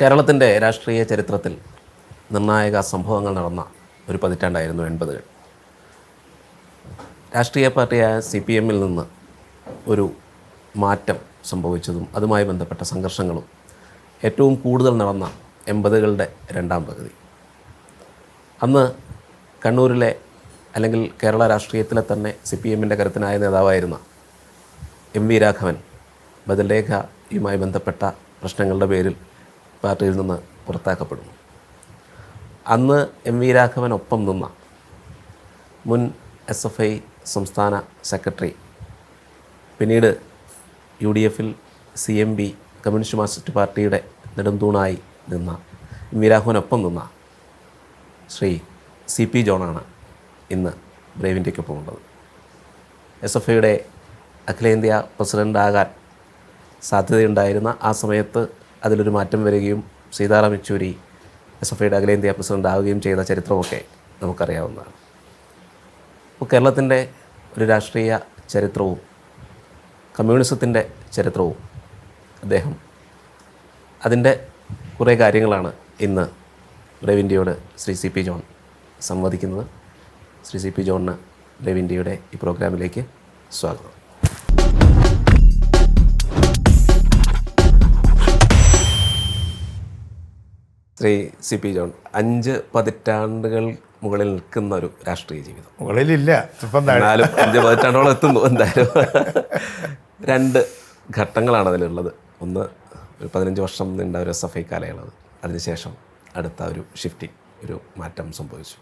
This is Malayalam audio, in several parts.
കേരളത്തിന്റെ രാഷ്ട്രീയ ചരിത്രത്തിൽ നിർണായക സംഭവങ്ങൾ നടന്ന ഒരു പതിറ്റാണ്ടായിരുന്നു എൺപതുകൾ. രാഷ്ട്രീയ പാർട്ടിയായ സി പി എമ്മിൽ നിന്ന് ഒരു മാറ്റം സംഭവിച്ചതും അതുമായി ബന്ധപ്പെട്ട സംഘർഷങ്ങളും ഏറ്റവും കൂടുതൽ നടന്ന എൺപതുകളുടെ രണ്ടാം പകുതി. അന്ന് കണ്ണൂരിലെ അല്ലെങ്കിൽ കേരള രാഷ്ട്രീയത്തിലെ തന്നെ സി പി എമ്മിന്റെ കരുത്തനായ നേതാവായിരുന്ന എം വി രാഘവൻ ബദൽരേഖയുമായി ബന്ധപ്പെട്ട പ്രശ്നങ്ങളുടെ പേരിൽ പാർട്ടിയിൽ നിന്ന് പുറത്താക്കപ്പെടുന്നു. അന്ന് എം വി രാഘവൻ ഒപ്പം നിന്ന മുൻ എസ് എഫ് ഐ സംസ്ഥാന സെക്രട്ടറി പിന്നീട് യു ഡി എഫിൽ C M P communist Marxist പാർട്ടിയുടെ നെടുംതൂണായി നിന്ന എം വി രാഘവനൊപ്പം നിന്ന ശ്രീ സി പി ജോണാണ് ഇന്ന് ബ്രേവ് ഇന്ത്യക്കൊപ്പം ഉള്ളത്. എസ് എഫ് ഐയുടെ അഖിലേന്ത്യാ പ്രസിഡന്റാകാൻ സാധ്യതയുണ്ടായിരുന്ന ആ സമയത്ത് അതിലൊരു മാറ്റം വരികയും സീതാറാം യെച്ചൂരി എസ് എഫ് ഐയുടെ അഖിലേന്ത്യാ പ്രസിഡന്റ് ആവുകയും ചെയ്ത ചരിത്രമൊക്കെ നമുക്കറിയാവുന്നതാണ്. അപ്പോൾ കേരളത്തിന്റെ ഒരു രാഷ്ട്രീയ ചരിത്രവും കമ്മ്യൂണിസത്തിന്റെ ചരിത്രവും അദ്ദേഹം അതിന്റെ കുറേ കാര്യങ്ങളാണ് ഇന്ന് ഇന്ത്യയോട് ശ്രീ സി പി ജോൺ സംവദിക്കുന്നത്. ശ്രീ സി പി ജോണിന് ഇന്ത്യയുടെ ഈ പ്രോഗ്രാമിലേക്ക് സ്വാഗതം. ശ്രീ സി പി ജോൺ അഞ്ച് പതിറ്റാണ്ടുകൾ മുകളിൽ നിൽക്കുന്ന ഒരു രാഷ്ട്രീയ ജീവിതം. മുകളിലില്ല എന്നാലും അഞ്ച് പതിറ്റാണ്ടോളം എത്തുന്നു എന്തായാലും. രണ്ട് ഘട്ടങ്ങളാണ് അതിലുള്ളത്. ഒന്ന് ഒരു പതിനഞ്ച് വർഷം നീണ്ട ഒരു എസ് എഫ് ഐ കാലയളവ്. അതിനുശേഷം അടുത്ത ഒരു ഷിഫ്റ്റിംഗ് ഒരു മാറ്റം സംഭവിച്ചു.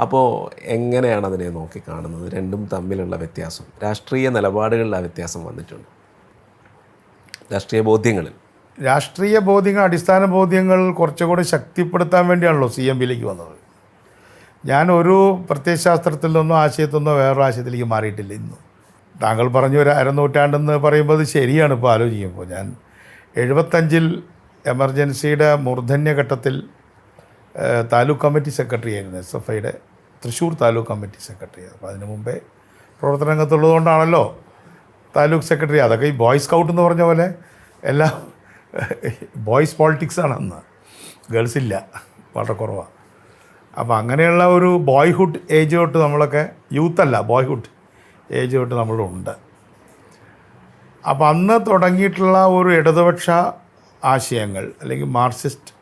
അപ്പോൾ എങ്ങനെയാണ് അതിനെ നോക്കി കാണുന്നത്? രണ്ടും തമ്മിലുള്ള വ്യത്യാസം. രാഷ്ട്രീയ നിലപാടുകളിൽ ആ വ്യത്യാസം വന്നിട്ടുണ്ട്. രാഷ്ട്രീയ ബോധ്യങ്ങളിൽ രാഷ്ട്രീയ ബോധ്യങ്ങൾ അടിസ്ഥാന ബോധ്യങ്ങൾ കുറച്ചുകൂടി ശക്തിപ്പെടുത്താൻ വേണ്ടിയാണല്ലോ സി എം പിയിലേക്ക് വന്നത്. ഞാൻ ഒരു പ്രത്യയശാസ്ത്രത്തിൽ നിന്നോ ആശയത്തിൽ നിന്നോ വേറൊരു ആശയത്തിലേക്ക് മാറിയിട്ടില്ല ഇന്നും. താങ്കൾ പറഞ്ഞു ഒരു അരനൂറ്റാണ്ടെന്ന് പറയുമ്പോൾ അത് ശരിയാണ് ഇപ്പോൾ ആലോചിക്കുമ്പോൾ. ഞാൻ എഴുപത്തഞ്ചിൽ എമർജൻസിയുടെ മൂർധന്യഘട്ടത്തിൽ താലൂക്ക് കമ്മിറ്റി സെക്രട്ടറി ആയിരുന്നു എസ് എഫ് ഐയുടെ തൃശ്ശൂർ താലൂക്ക് കമ്മിറ്റി സെക്രട്ടറി. അപ്പോൾ അതിന് മുമ്പേ പ്രവർത്തന രംഗത്തുള്ളതുകൊണ്ടാണല്ലോ താലൂക്ക് സെക്രട്ടറി. അതൊക്കെ ഈ ബോയ് സ്കൗട്ട് എന്ന് പറഞ്ഞ പോലെ എല്ലാം ബോയ്സ് പോളിറ്റിക്സ് ആണ് അന്ന്. ഗേൾസ് ഇല്ല. വളരെ കുറവാണ് അപ്പോൾ അങ്ങനെയുള്ള ഒരു ബോയ്ഹുഡ് ഏജ് തൊട്ട് നമ്മളൊക്കെ അല്ല ബോയ്ഹുഡ് ഏജ് തൊട്ട് നമ്മളുണ്ട് അപ്പോൾ അന്ന് തുടങ്ങിയിട്ടുള്ള ഒരു ഇടതുപക്ഷ ആശയങ്ങൾ അല്ലെങ്കിൽ മാർക്സിസ്റ്റ്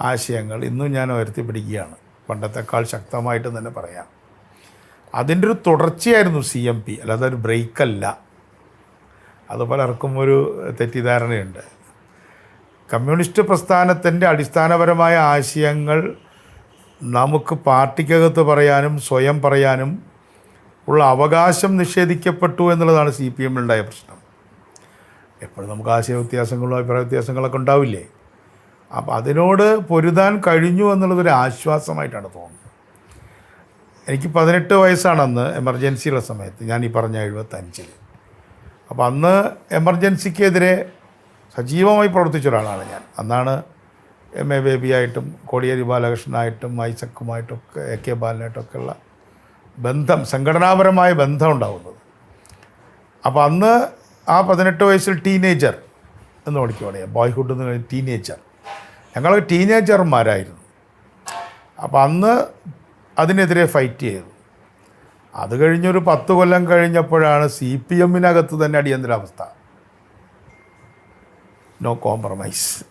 ആശയങ്ങൾ ഇന്നും ഞാൻ ഉയർത്തിപ്പിടിക്കുകയാണ്. പണ്ടത്തെക്കാൾ ശക്തമായിട്ട് തന്നെ പറയാം. അതിന്റെ ഒരു തുടർച്ചയായിരുന്നു സി എം പി. അല്ലാതെ ഒരു ബ്രേക്കല്ല അത് പലർക്കും ഒരു തെറ്റിദ്ധാരണയുണ്ട്. കമ്മ്യൂണിസ്റ്റ് പ്രസ്ഥാനത്തിന്റെ അടിസ്ഥാനപരമായ ആശയങ്ങൾ നമുക്ക് പാർട്ടിക്കകത്ത് പറയാനും സ്വയം പറയാനും ഉള്ള അവകാശം നിഷേധിക്കപ്പെട്ടു എന്നുള്ളതാണ് സി പി എമ്മിലുണ്ടായ പ്രശ്നം. എപ്പോഴും നമുക്ക് ആശയ വ്യത്യാസങ്ങളും അഭിപ്രായ വ്യത്യാസങ്ങളൊക്കെ ഉണ്ടാവില്ലേ? അപ്പം അതിനോട് പൊരുതാൻ കഴിഞ്ഞു എന്നുള്ളതൊരു ആശ്വാസമായിട്ടാണ് തോന്നുന്നത്. എനിക്ക് പതിനെട്ട് വയസ്സാണെന്ന് എമർജൻസിയുള്ള സമയത്ത് ഞാൻ ഈ പറഞ്ഞ എഴുപത്തഞ്ചിൽ അപ്പോൾ അന്ന് എമർജൻസിക്കെതിരെ സജീവമായി പ്രവർത്തിച്ച ഒരാളാണ് ഞാൻ. അന്നാണ് എം എ ബേബിയായിട്ടും കോടിയേരി ബാലകൃഷ്ണനായിട്ടും ഐസക്കുമായിട്ടൊക്കെ എ കെ ബാലനായിട്ടൊക്കെ ഉള്ള ബന്ധം സംഘടനാപരമായ ബന്ധം ഉണ്ടാകുന്നത് അപ്പോൾ അന്ന് ആ പതിനെട്ട് വയസ്സിൽ ടീനേജർ എന്ന് വിളിക്കുവാണ് ബോയ്ഹുഡ് എന്ന് കഴിഞ്ഞ ടീനേജർ ഞങ്ങൾ ടീനേജർമാരായിരുന്നു അപ്പോൾ അന്ന് അതിനെതിരെ ഫൈറ്റ് ചെയ്തു. അത് കഴിഞ്ഞൊരു പത്ത് കൊല്ലം കഴിഞ്ഞപ്പോഴാണ് സി പി എമ്മിനകത്ത് തന്നെ അടിയന്തരാവസ്ഥ. നോ കോംപ്രമൈസ്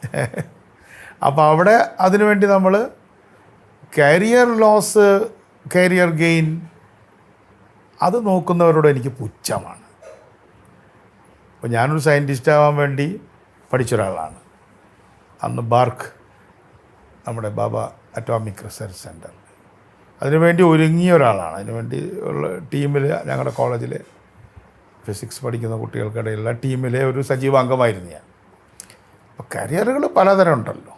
അപ്പോൾ അവിടെ അതിനുവേണ്ടി നമ്മൾ കരിയർ ലോസ് കരിയർ ഗെയിൻ അത് നോക്കുന്നവരോട് എനിക്ക് പുച്ഛമാണ്. അപ്പോൾ ഞാനൊരു സയന്റിസ്റ്റ് ആവാൻ വേണ്ടി പഠിച്ച ഒരാളാണ് അന്ന് ബാർക്ക് നമ്മുടെ ബാബ അറ്റോമിക് റിസർച്ച് സെന്റർ അതിനുവേണ്ടി ഒരുങ്ങിയ ഒരാളാണ്. അതിനുവേണ്ടി ഉള്ള ടീമിൽ ഞങ്ങളുടെ കോളേജിൽ ഫിസിക്സ് പഠിക്കുന്ന കുട്ടികൾക്കിടയിലുള്ള ടീമിലെ ഒരു സജീവ അംഗമായിരുന്നു ഞാൻ. അപ്പോൾ കരിയറുകൾ പലതരം ഉണ്ടല്ലോ.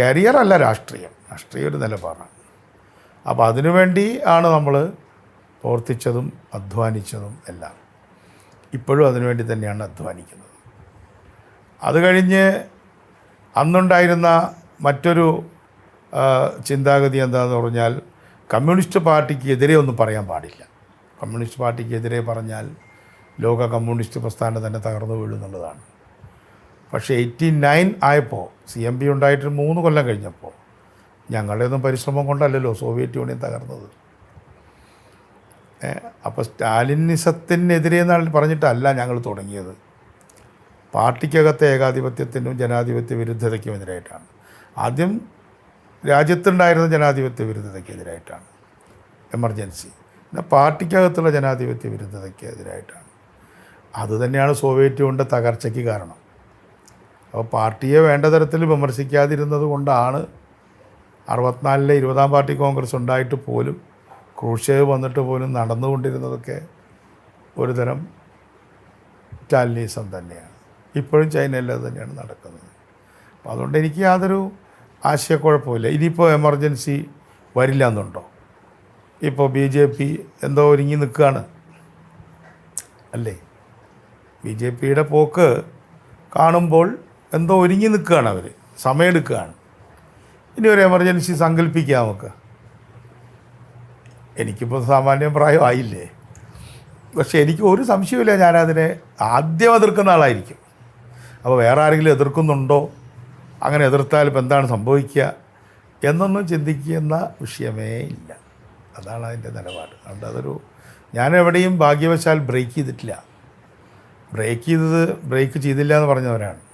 കരിയർ അല്ല രാഷ്ട്രീയം. രാഷ്ട്രീയ ഒരു നിലപാടാണ്. അപ്പോൾ അതിനുവേണ്ടി ആണ് നമ്മൾ പ്രവർത്തിച്ചതും അധ്വാനിച്ചതും എല്ലാം. ഇപ്പോഴും അതിനുവേണ്ടി തന്നെയാണ് അധ്വാനിക്കുന്നത്. അത് കഴിഞ്ഞ് അന്നുണ്ടായിരുന്ന മറ്റൊരു ചിന്താഗതി എന്താണെന്ന് പറഞ്ഞാൽ കമ്മ്യൂണിസ്റ്റ് പാർട്ടിക്ക് എതിരെ ഒന്നും പറയാൻ പാടില്ല. കമ്മ്യൂണിസ്റ്റ് പാർട്ടിക്ക് എതിരെ പറഞ്ഞാൽ ലോക കമ്മ്യൂണിസ്റ്റ് പ്രസ്ഥാനം തന്നെ തകർന്നു വീഴുന്നുള്ളതാണ് പക്ഷേ എയ്റ്റി നയൻ ആയപ്പോൾ സി എം പി ഉണ്ടായിട്ട് മൂന്ന് കൊല്ലം കഴിഞ്ഞപ്പോൾ ഞങ്ങളുടെ ഒന്നും പരിശ്രമം കൊണ്ടല്ലല്ലോ സോവിയറ്റ് യൂണിയൻ തകർന്നത്. അപ്പോൾ സ്റ്റാലിനിസത്തിനെതിരെ എന്നാണ് പറഞ്ഞിട്ടല്ല ഞങ്ങൾ തുടങ്ങിയത്. പാർട്ടിക്കകത്തെ ഏകാധിപത്യത്തിനും ജനാധിപത്യ വിരുദ്ധതയ്ക്കും എതിരായിട്ടാണ്. ആദ്യം രാജ്യത്തുണ്ടായിരുന്ന ജനാധിപത്യ വിരുദ്ധതയ്ക്കെതിരായിട്ടാണ് എമർജൻസി. പിന്നെ പാർട്ടിക്കകത്തുള്ള ജനാധിപത്യ വിരുദ്ധതയ്ക്ക് എതിരായിട്ടാണ്. അതുതന്നെയാണ് സോവിയറ്റ് യൂണിയന്റെ തകർച്ചയ്ക്ക് കാരണം. അപ്പോൾ പാർട്ടിയെ വേണ്ട തരത്തിൽ വിമർശിക്കാതിരുന്നത് കൊണ്ടാണ് അറുപത്തിനാലിലെ ഇരുപതാം പാർട്ടി കോൺഗ്രസ് ഉണ്ടായിട്ട് പോലും ക്രൂഷേവ് വന്നിട്ട് പോലും നടന്നുകൊണ്ടിരുന്നതൊക്കെ ഒരുതരം സ്റ്റാലിനിസം തന്നെയാണ്. ഇപ്പോഴും ചൈനയിൽ തന്നെയാണ് നടക്കുന്നത്. അപ്പോൾ അതുകൊണ്ട് എനിക്ക് യാതൊരു ആശയക്കുഴപ്പമില്ല ഇനിയിപ്പോൾ എമർജൻസി വരില്ല എന്നുണ്ടോ ഇപ്പോൾ ബി ജെ പി എന്തോ ഒരുങ്ങി നിൽക്കുകയാണ്. അല്ലേ? ബി ജെ പിയുടെ പോക്ക് കാണുമ്പോൾ എന്തോ ഒരുങ്ങി നിൽക്കുകയാണ് അവർ സമയമെടുക്കുകയാണ് ഇനി ഒരു എമർജൻസി സങ്കല്പിക്കാം നമുക്ക് എനിക്കിപ്പോൾ സാമാന്യം പ്രായമായില്ലേ? പക്ഷേ എനിക്ക് ഒരു സംശയമില്ല ഞാനതിനെ ആദ്യം എതിർക്കുന്ന ആളായിരിക്കും. അപ്പോൾ വേറെ ആരെങ്കിലും എതിർക്കുന്നുണ്ടോ? അങ്ങനെ എതിർത്താൽ ഇപ്പം എന്താണ് സംഭവിക്കുക? എന്നൊന്നും ചിന്തിക്കുന്ന വിഷയമേ ഇല്ല. അതാണ് അതിന്റെ നിലപാട്. അതുകൊണ്ട് അതൊരു ഞാൻ എവിടെയും ഭാഗ്യവശാൽ ബ്രേക്ക് ചെയ്തിട്ടില്ല. ബ്രേക്ക് ചെയ്തത് ബ്രേക്ക് ചെയ്തില്ല എന്ന് പറഞ്ഞവരാണ്.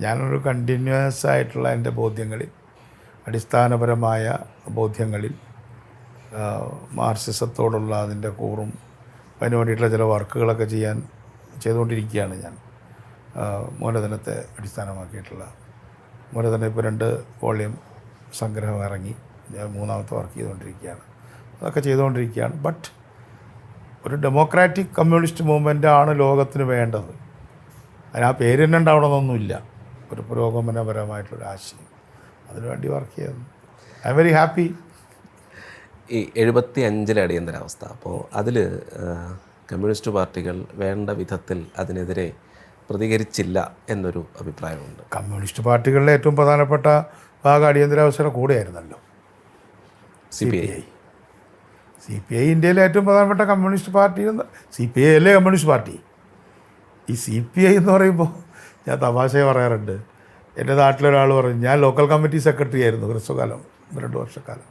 ഞാനൊരു കണ്ടിന്യൂസ് ആയിട്ടുള്ള എന്റെ ബോധ്യങ്ങളിൽ അടിസ്ഥാനപരമായ ബോധ്യങ്ങളിൽ മാർസിസത്തോടുള്ള അതിന്റെ കൂറും അതിന് വേണ്ടിയിട്ടുള്ള ചില വർക്കുകളൊക്കെ ചെയ്യാൻ ചെയ്തുകൊണ്ടിരിക്കുകയാണ് ഞാൻ. മൂലധനത്തെ അടിസ്ഥാനമാക്കിയിട്ടുള്ള. മൂലധനം ഇപ്പോൾ രണ്ട് വോളിയം സംഗ്രഹം ഇറങ്ങി ഞാൻ മൂന്നാമത്തെ വർക്ക് ചെയ്തുകൊണ്ടിരിക്കുകയാണ്. അതൊക്കെ ചെയ്തുകൊണ്ടിരിക്കുകയാണ്. ബട്ട് ഒരു ഡെമോക്രാറ്റിക് കമ്മ്യൂണിസ്റ്റ് മൂവ്മെന്റ് ആണ് ലോകത്തിന് വേണ്ടത്. അതിന് ആ പേര് തന്നെ ഉണ്ടാവണമെന്നൊന്നുമില്ല. ഒരു പുരോഗമനപരമായിട്ടുള്ള ആശയം അതിനുവേണ്ടി വർക്ക് ചെയ്യുന്നു. ഐ എം വെരി ഹാപ്പി ഈ എഴുപത്തി അഞ്ചിലെ അടിയന്തരാവസ്ഥ അപ്പോൾ അതിൽ കമ്മ്യൂണിസ്റ്റ് പാർട്ടികൾ വേണ്ട വിധത്തിൽ അതിനെതിരെ പ്രതികരിച്ചില്ല എന്നൊരു അഭിപ്രായമുണ്ട്. കമ്മ്യൂണിസ്റ്റ് പാർട്ടികളിലെ ഏറ്റവും പ്രധാനപ്പെട്ട ഭാഗം അടിയന്തരാവസ്ഥയുടെ കൂടെയായിരുന്നല്ലോ. C P I C P I ഇന്ത്യയിലെ ഏറ്റവും പ്രധാനപ്പെട്ട communist party C P I അല്ലേ കമ്മ്യൂണിസ്റ്റ് പാർട്ടി? ഈ സി പി ഐ എന്ന് പറയുമ്പോൾ ഞാൻ തമാശയെ പറയാറുണ്ട്. എന്റെ നാട്ടിലൊരാൾ പറഞ്ഞു ഞാൻ ലോക്കൽ കമ്മിറ്റി സെക്രട്ടറി ആയിരുന്നു ഹ്രസ്വകാലം രണ്ട് വർഷക്കാലം.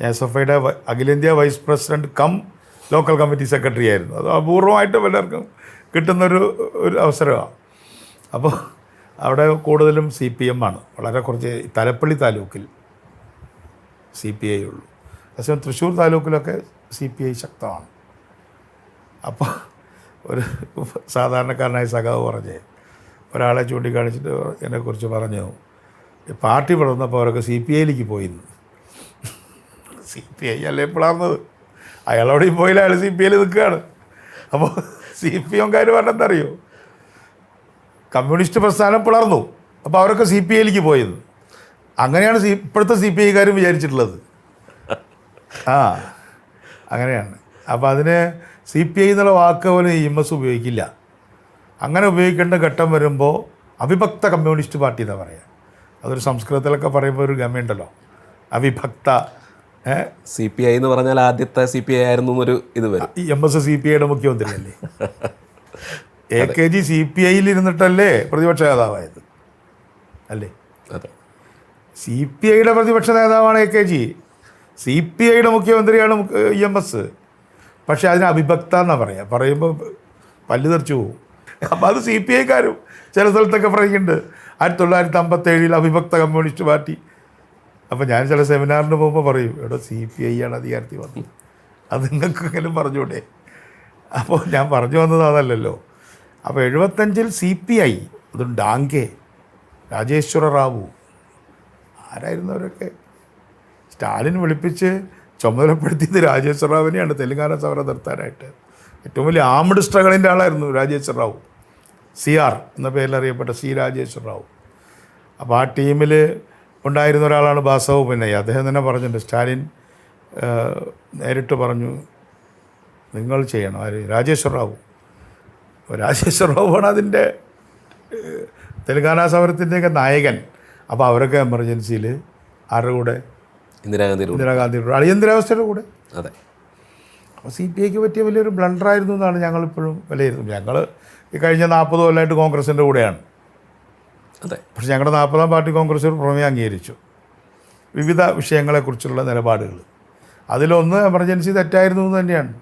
ഞാൻ എസ് എഫ് ഐയുടെ അഖിലേന്ത്യാ vice president cum local committee secretary ആയിരുന്നു. അത് അപൂർവമായിട്ട് പലർക്കും കിട്ടുന്നൊരു ഒരു അവസരമാണ് അപ്പോൾ അവിടെ കൂടുതലും സി പി എം ആണ്. വളരെ കുറച്ച് തലപ്പള്ളി താലൂക്കിൽ സി പി ഐ ഉള്ളൂ. പക്ഷേ തൃശ്ശൂർ താലൂക്കിലൊക്കെ സി പി ഐ ശക്തമാണ്. അപ്പോൾ ഒരു സാധാരണക്കാരനായ സഖാവ് പറഞ്ഞേ ഒരാളെ ചൂണ്ടിക്കാണിച്ചിട്ട് എന്നെക്കുറിച്ച് പറഞ്ഞു. പാർട്ടി വളർന്നപ്പോൾ അവരൊക്കെ സി പി ഐയിലേക്ക് പോയിന്ന് സി പി ഐ അല്ലേ പിളർന്നത് അയാളോടെയും പോയില്ല അയാൾ സി പി ഐയിൽ നിൽക്കുകയാണ്. അപ്പോൾ സി പി എംകാർ പറഞ്ഞെന്തറിയോ? കമ്മ്യൂണിസ്റ്റ് പ്രസ്ഥാനം പിളർന്നു. അപ്പോൾ അവരൊക്കെ സി പി ഐയിലേക്ക് പോയത് അങ്ങനെയാണ് സി ഇപ്പോഴത്തെ സി പി ഐക്കാരും വിചാരിച്ചിട്ടുള്ളത്. ആ അങ്ങനെയാണ്. അപ്പോൾ അതിന് സി പി ഐ എന്നുള്ള വാക്ക് പോലും ഇ എം എസ് ഉപയോഗിക്കില്ല. അങ്ങനെ ഉപയോഗിക്കേണ്ട ഘട്ടം വരുമ്പോൾ അവിഭക്ത കമ്മ്യൂണിസ്റ്റ് പാർട്ടി എന്നാണ് പറയുക അതൊരു സംസ്കൃതത്തിലൊക്കെ പറയുമ്പോൾ ഒരു ഗമയുണ്ടല്ലോ. അവിഭക്ത സി പി ഐ എന്ന് പറഞ്ഞാൽ ആദ്യത്തെ സി പി ഐ ആയിരുന്നു എന്നൊരു ഇത് വരും. എം എസ് സി പി ഐയുടെ മുഖ്യമന്ത്രിയല്ലേ? A K G C P ഐയിൽ ഇരുന്നിട്ടല്ലേ പ്രതിപക്ഷ നേതാവായത്? അല്ലേ? അതെ. സി പി ഐയുടെ പ്രതിപക്ഷ നേതാവാണ് A K G. C P ഐയുടെ മുഖ്യമന്ത്രിയാണ് ഇ എം എസ്. പക്ഷേ അതിന് അവിഭക്ത എന്നാണ് പറയുക പറയുമ്പോൾ പല്ലു തെറിച്ചു പോകും അപ്പോൾ അത് സി പി ഐക്കാരും ചില സ്ഥലത്തൊക്കെ പറയുന്നുണ്ട്. ആയിരത്തി തൊള്ളായിരത്തി അമ്പത്തേഴിൽ അവിഭക്ത കമ്മ്യൂണിസ്റ്റ് പാർട്ടി. അപ്പം ഞാൻ ചില സെമിനാറിന് പോകുമ്പോൾ പറയും ഇവിടെ സി പി ഐ ആണ് അധികാരത്തിൽ വന്നത്. അത് നിങ്ങൾക്കെങ്കിലും പറഞ്ഞൂടെ. അപ്പോൾ ഞാൻ പറഞ്ഞു വന്നത് അതല്ലല്ലോ. അപ്പോൾ എഴുപത്തഞ്ചിൽ സി പി ഐ അതും ഡാങ്കെ രാജേശ്വര റാവു. ആരായിരുന്നു അവരൊക്കെ സ്റ്റാലിൻ വിളിപ്പിച്ച് ചുമതലപ്പെടുത്തിയത് രാജേശ്വര റാവുവിനെയാണ്. തെലുങ്കാന സമരം നിർത്താനായിട്ട് ഏറ്റവും വലിയ ആംഡ് സ്ട്രഗിളിന്റെ ആളായിരുന്നു രാജേശ്വര റാവു. സി ആർ എന്ന പേരിൽ അറിയപ്പെട്ട സി രാജേശ്വര റാവു. അപ്പോൾ ആ ടീമിൽ ഉണ്ടായിരുന്ന ഒരാളാണ് ബാസവ് പിന്നയ്യ അദ്ദേഹം തന്നെ പറഞ്ഞിട്ടുണ്ട് സ്റ്റാലിൻ നേരിട്ട് പറഞ്ഞു നിങ്ങൾ ചെയ്യണം. ആര്? രാജേശ്വര റാവു. രാജേശ്വർ രാജേശ്വര റാവുവാണ് അതിന്റെ തെലങ്കാന സമരത്തിന്റെയൊക്കെ നായകൻ. അപ്പോൾ അവരൊക്കെ എമർജൻസിയിൽ ആരുടെ കൂടെ? ഇന്ദിരാഗാന്ധി ഇന്ദിരാഗാന്ധി ഇന്ദിരാഗാന്ധിയുടെ അടിയന്തരാവസ്ഥയുടെ കൂടെ. അതെ. അപ്പോൾ സി പി ഐക്ക് പറ്റിയ വലിയൊരു ബ്ലണ്ടറായിരുന്നു എന്നാണ് ഞങ്ങളിപ്പോഴും വിലയിരുത്തുന്നത്. ഞങ്ങൾ ഈ കഴിഞ്ഞ നാൽപ്പത് കൊല്ലമായിട്ട് കോൺഗ്രസിന്റെ കൂടെയാണ്. അതെ. പക്ഷേ ഞങ്ങളുടെ നാൽപ്പതാം പാർട്ടി കോൺഗ്രസ് ഒരു പ്രമേയം അംഗീകരിച്ചു. വിവിധ വിഷയങ്ങളെക്കുറിച്ചുള്ള നിലപാടുകൾ. അതിലൊന്ന് എമർജൻസി തെറ്റായിരുന്നു എന്ന് തന്നെയാണ്.